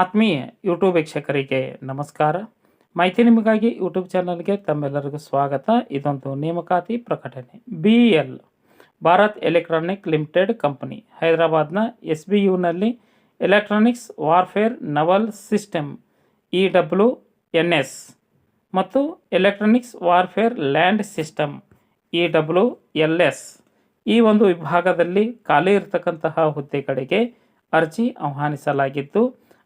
ಆತ್ಮೀಯ ಯೂಟ್ಯೂಬ್ ವೀಕ್ಷಕರಿಗೆ ನಮಸ್ಕಾರ. ಮೈತ್ರಿ ನಿಮಗಾಗಿ ಯೂಟ್ಯೂಬ್ ಚಾನಲ್ಗೆ ತಮ್ಮೆಲ್ಲರಿಗೂ ಸ್ವಾಗತ. ಇದೊಂದು ನೇಮಕಾತಿ ಪ್ರಕಟಣೆ. B L Bharat electronic limited company, ಹೈದರಾಬಾದ್ನ S B ಯುನಲ್ಲಿ electronics warfare naval system E W N S ಮತ್ತು electronics warfare land system E W L S ಈ ಒಂದು ವಿಭಾಗದಲ್ಲಿ ಖಾಲಿ ಇರತಕ್ಕಂತಹ ಹುದ್ದೆಗಳಿಗೆ ಅರ್ಜಿ ಆಹ್ವಾನಿಸಲಾಗಿದ್ದು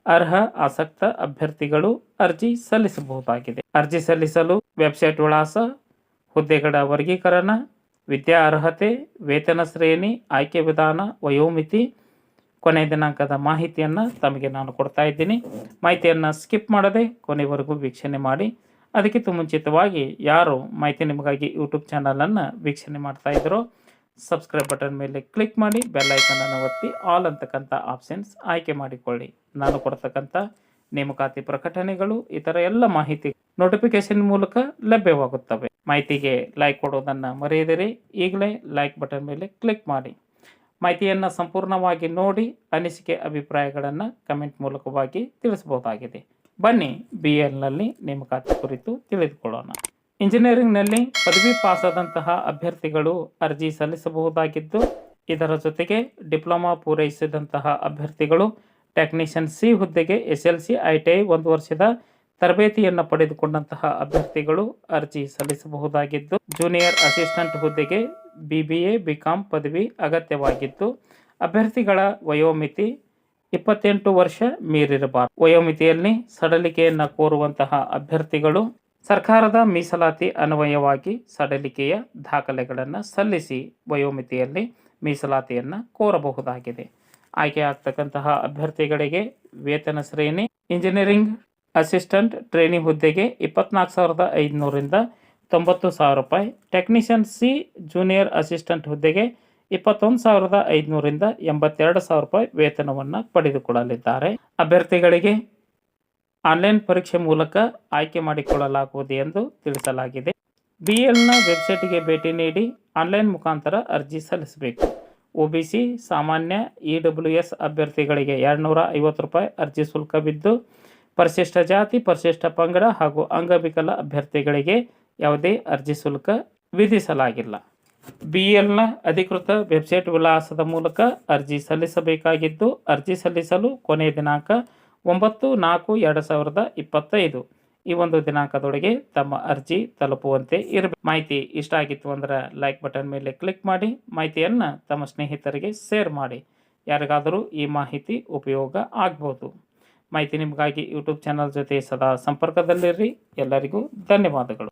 ಅರ್ಹ, ಆಸಕ್ತ ಅಭ್ಯರ್ಥಿಗಳು ಅರ್ಜಿ ಸಲ್ಲಿಸಬಹುದಾಗಿದೆ. ಅರ್ಜಿ ಸಲ್ಲಿಸಲು ವೆಬ್ಸೈಟ್ ವಿಳಾಸ ಹುದ್ದೆಗಳ ವರ್ಗೀಕರಣ ವಿದ್ಯಾ ಅರ್ಹತೆ, ವೇತನ ಶ್ರೇಣಿ, ಆಯ್ಕೆ ವಿಧಾನ, ವಯೋಮಿತಿ ಕೊನೆಯ ದಿನಾಂಕದ ಮಾಹಿತಿಯನ್ನು ತಮಗೆ ನಾನು ಕೊಡ್ತಾ ಇದ್ದೀನಿ. ಮಾಹಿತಿಯನ್ನು ಸ್ಕಿಪ್ ಮಾಡದೆ ಕೊನೆವರೆಗೂ ವೀಕ್ಷಣೆ ಮಾಡಿ. ಅದಕ್ಕಿಂತ ಮುಂಚಿತವಾಗಿ ಯಾರು ಮಾಹಿತಿ ನಿಮಗಾಗಿ ಯೂಟ್ಯೂಬ್ ಚಾನಲನ್ನು ವೀಕ್ಷಣೆ ಮಾಡ್ತಾ ಇದ್ರೋ ಸಬ್ಸ್ಕ್ರೈಬ್ ಬಟನ್ ಮೇಲೆ ಕ್ಲಿಕ್ ಮಾಡಿ ಬೆಲ್ ಐಕನನ್ನು ಒತ್ತಿ ಆಲ್ ಅಂತಕ್ಕಂಥ ಆಪ್ಷನ್ಸ್ ಆಯ್ಕೆ ಮಾಡಿಕೊಳ್ಳಿ. ನಾನು ಕೊಡ್ತಕ್ಕಂಥ ನೇಮಕಾತಿ ಪ್ರಕಟಣೆಗಳು, ಇತರ ಎಲ್ಲ ಮಾಹಿತಿ ನೋಟಿಫಿಕೇಶನ್ ಮೂಲಕ ಲಭ್ಯವಾಗುತ್ತವೆ. ಮಾಹಿತಿಗೆ ಲೈಕ್ ಕೊಡೋದನ್ನು ಮರೆಯದಿರಿ. ಈಗಲೇ ಲೈಕ್ ಬಟನ್ ಮೇಲೆ ಕ್ಲಿಕ್ ಮಾಡಿ. ಮಾಹಿತಿಯನ್ನು ಸಂಪೂರ್ಣವಾಗಿ ನೋಡಿ, ಅನಿಸಿಕೆ ಅಭಿಪ್ರಾಯಗಳನ್ನು ಕಮೆಂಟ್ ಮೂಲಕವಾಗಿ ತಿಳಿಸಬಹುದಾಗಿದೆ. ಬನ್ನಿ ಬಿ ಎಲ್ನಲ್ಲಿ ನೇಮಕಾತಿ ಕುರಿತು ತಿಳಿದುಕೊಳ್ಳೋಣ. ಇಂಜಿನಿಯರಿಂಗ್ನಲ್ಲಿ ಪದವಿ ಪಾಸಾದಂತಹ ಅಭ್ಯರ್ಥಿಗಳು ಅರ್ಜಿ ಸಲ್ಲಿಸಬಹುದಾಗಿದ್ದು, ಇದರ ಜೊತೆಗೆ ಡಿಪ್ಲೊಮಾ ಪೂರೈಸಿದಂತಹ ಅಭ್ಯರ್ಥಿಗಳು ಟೆಕ್ನಿಷಿಯನ್ ಸಿ ಹುದ್ದೆಗೆ S L C I T I ಒಂದು ವರ್ಷದ ತರಬೇತಿಯನ್ನು ಪಡೆದುಕೊಂಡಂತಹ ಅಭ್ಯರ್ಥಿಗಳು ಅರ್ಜಿ ಸಲ್ಲಿಸಬಹುದಾಗಿದ್ದು, ಜೂನಿಯರ್ ಅಸಿಸ್ಟೆಂಟ್ ಹುದ್ದೆಗೆ B B A B com ಪದವಿ ಅಗತ್ಯವಾಗಿದ್ದು, ಅಭ್ಯರ್ಥಿಗಳ ವಯೋಮಿತಿ ಇಪ್ಪತ್ತೆಂಟು ವರ್ಷ ಮೀರಿರಬಾರದು. ವಯೋಮಿತಿಯಲ್ಲಿ ಸಡಲಿಕೆಯನ್ನು ಕೋರುವಂತಹ ಅಭ್ಯರ್ಥಿಗಳು ಸರ್ಕಾರದ ಮೀಸಲಾತಿ ಅನ್ವಯವಾಗಿ ಸಡಲಿಕೆಯ ದಾಖಲೆಗಳನ್ನು ಸಲ್ಲಿಸಿ ವಯೋಮಿತಿಯಲ್ಲಿ ಮೀಸಲಾತಿಯನ್ನು ಕೋರಬಹುದಾಗಿದೆ. ಆಯ್ಕೆ ಆಗ್ತಕ್ಕಂತಹ ಅಭ್ಯರ್ಥಿಗಳಿಗೆ ವೇತನ ಶ್ರೇಣಿ, ಇಂಜಿನಿಯರಿಂಗ್ ಅಸಿಸ್ಟೆಂಟ್ ಟ್ರೈನಿ ಹುದ್ದೆಗೆ ಇಪ್ಪತ್ನಾಲ್ಕು ಸಾವಿರದ ಐದುನೂರಿಂದ ತೊಂಬತ್ತು ಸಾವಿರ ರೂಪಾಯಿ, ಟೆಕ್ನಿಷಿಯನ್ ಸಿ ಜೂನಿಯರ್ ಅಸಿಸ್ಟೆಂಟ್ ಹುದ್ದೆಗೆ ಇಪ್ಪತ್ತೊಂದು ಸಾವಿರದ ಐದುನೂರಿಂದ ಎಂಬತ್ತೆರಡು ಸಾವಿರ ರೂಪಾಯಿ ವೇತನವನ್ನು ಪಡೆದುಕೊಳ್ಳಲಿದ್ದಾರೆ. ಅಭ್ಯರ್ಥಿಗಳಿಗೆ ಆನ್ಲೈನ್ ಪರೀಕ್ಷೆ ಮೂಲಕ ಆಯ್ಕೆ ಮಾಡಿಕೊಳ್ಳಲಾಗುವುದು ಎಂದು ತಿಳಿಸಲಾಗಿದೆ. ಬಿ ಎಲ್ನ ವೆಬ್ಸೈಟ್ಗೆ ಭೇಟಿ ನೀಡಿ ಆನ್ಲೈನ್ ಮುಖಾಂತರ ಅರ್ಜಿ ಸಲ್ಲಿಸಬೇಕು. ಒ ಸಾಮಾನ್ಯ ಇ ಅಭ್ಯರ್ಥಿಗಳಿಗೆ ಎರಡುನೂರ ಐವತ್ತು ರೂಪಾಯಿ ಅರ್ಜಿ ಶುಲ್ಕ ಬಿದ್ದು ಪರಿಶಿಷ್ಟ ಜಾತಿ, ಪರಿಶಿಷ್ಟ ಪಂಗಡ ಹಾಗೂ ಅಂಗವಿಕಲ ಅಭ್ಯರ್ಥಿಗಳಿಗೆ ಯಾವುದೇ ಅರ್ಜಿ ಶುಲ್ಕ ವಿಧಿಸಲಾಗಿಲ್ಲ. ಬಿ ಎಲ್ನ ಅಧಿಕೃತ ವೆಬ್ಸೈಟ್ ವಿಳಾಸದ ಮೂಲಕ ಅರ್ಜಿ ಸಲ್ಲಿಸಬೇಕಾಗಿದ್ದು, ಅರ್ಜಿ ಸಲ್ಲಿಸಲು ಕೊನೆಯ ದಿನಾಂಕ ಒಂಬತ್ತು, ನಾಲ್ಕು, ಎರಡು ಸಾವಿರದ ಇಪ್ಪತ್ತೈದು. ಈ ಒಂದು ದಿನಾಂಕದೊಳಗೆ ತಮ್ಮ ಅರ್ಜಿ ತಲುಪುವಂತೆ ಇರಬೇಕು ಮಾಹಿತಿ ಇಷ್ಟ ಆಗಿತ್ತು ಅಂದ್ರೆ ಲೈಕ್ ಬಟನ್ ಮೇಲೆ ಕ್ಲಿಕ್ ಮಾಡಿ, ಮಾಹಿತಿಯನ್ನು ತಮ್ಮ ಸ್ನೇಹಿತರಿಗೆ ಶೇರ್ ಮಾಡಿ. ಯಾರಿಗಾದರೂ ಈ ಮಾಹಿತಿ ಉಪಯೋಗ ಆಗ್ಬೋದು. ಮಾಹಿತಿ ನಿಮಗಾಗಿ ಯೂಟ್ಯೂಬ್ ಚಾನಲ್ ಜೊತೆ ಸದಾ ಸಂಪರ್ಕದಲ್ಲಿರ್ರಿ ಎಲ್ಲರಿಗೂ ಧನ್ಯವಾದಗಳು.